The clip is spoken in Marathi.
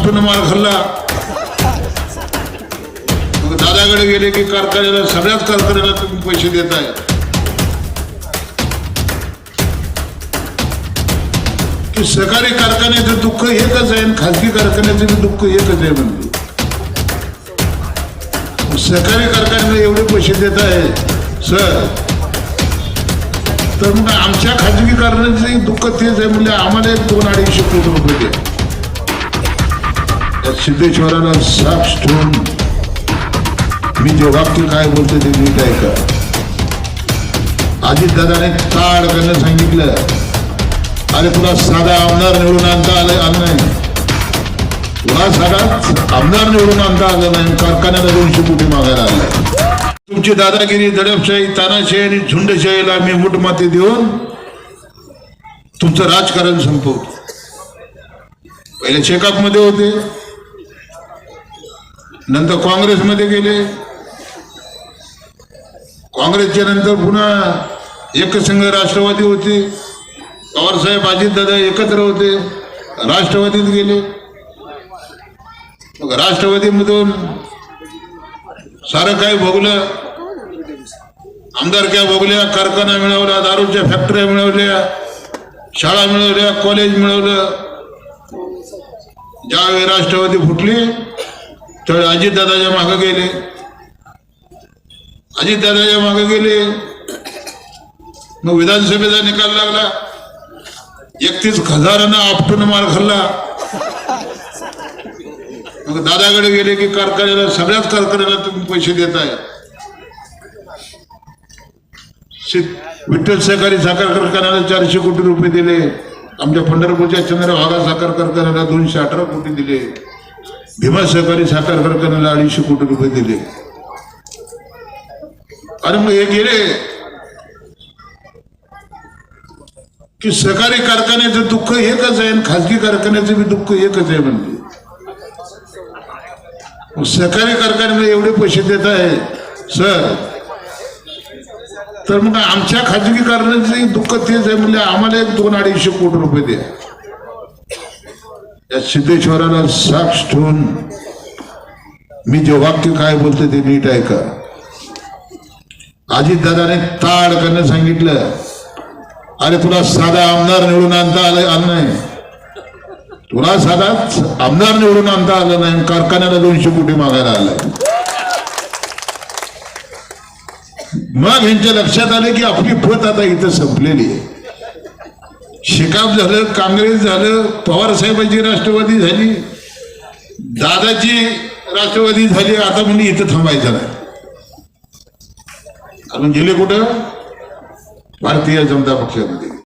आपटून मार खाल्ला. मग दादाकडे गेले की कारखान्याला सगळ्याच कारखान्याला तुम्ही पैसे देताय. की सरकारी कारखान्याचं दुःख एकच आहे आणि खाजगी कारखान्याचं दुःख एकच आहे म्हणजे सरकारी कारखान्याला एवढे पैसे देत आहे सर. तर मग आमच्या खाजगी कारखान्याचं दुःख तेच आहे म्हणजे आम्हाला एक दोन अडीचशे कोटी रुपये द्या. त्या सिद्धेश्वराला साक्ष ठेवून मी जे वाक्य काय बोलतो ते नीट ऐका. अजित दादाने ताड करणं सांगितलं. अरे तुला साधा आमदार निवडून आणता आलं आलं नाही. तुला साधा आमदार निवडून आणता आलं नाही. कारखान्याला दोनशे कोटी मागायला आलं. तुमची दादागिरी दडपशाही तानाशाही आणि झुंडशाहीला मी मुठमाती देऊन तुमचं राजकारण संपवतो. पहिले चेकअपमध्ये होते. नंतर काँग्रेसमध्ये गेले. काँग्रेसच्या नंतर पुन्हा एकसंघ राष्ट्रवादी होते. पवारसाहेब अजितदादा एकत्र होते. राष्ट्रवादीत गेले. मग राष्ट्रवादीमधून सारं काही भोगलं आमदारक्या भोगल्या कारखाना मिळवला दारूच्या फॅक्टऱ्या मिळवल्या शाळा मिळवल्या कॉलेज मिळवलं. ज्यावेळी राष्ट्रवादी फुटली त्यावेळी अजितदादाच्या मागे गेले. अजितदादाच्या मागे गेले. मग विधानसभेचा निकाल लागला. एकतीस हजारांना आपटून मार खाल्ला. मग दादाकडे गेले की कारखान्याला सगळ्याच कारखान्याला तुम्ही पैसे देताय. विठ्ठल सहकारी साखर कारखान्याला चारशे कोटी रुपये दिले. आमच्या पंढरपूरच्या चंद्रभागा साखर कारखान्याला दोनशे अठरा कोटी दिले. भीमा सहकारी साखर कारखान्याला अडीचशे कोटी रुपये दिले. आणि मग हे गेले. की सहकारी कारखान्याचं दुःख एकच आहे आणि खाजगी कारखान्याचं बी दुःख एकच आहे म्हणजे. मग सहकारी कारखान्याला एवढे पैसे देत आहे सर. तर मग आमच्या खाजगी कारखान्याचं दुःख तेच आहे म्हणजे आम्हाला एक दोन अडीचशे कोटी रुपये द्या. या सिद्धेश्वराला साक्ष ठेवून मी जे वाक्य काय बोलतो ते नीट ऐका. अजितदादाने ताड करणं सांगितलं. अरे तुला साधा आमदार निवडून आणता आलं आलं नाही. तुला साधा आमदार निवडून आणता आलं नाही कारखान्याला दोनशे कोटी मागायला आलं मग यांच्या लक्षात आलं की आपली पत आता इथं संपलेली आहे. शिकाप झालं काँग्रेस झालं पवार साहेबांची राष्ट्रवादी झाली. दादाची राष्ट्रवादी झाली आता म्हणजे इथं थांबायचं नाही कारण गेले कुठं? भारतीय जनता पक्षामध्ये.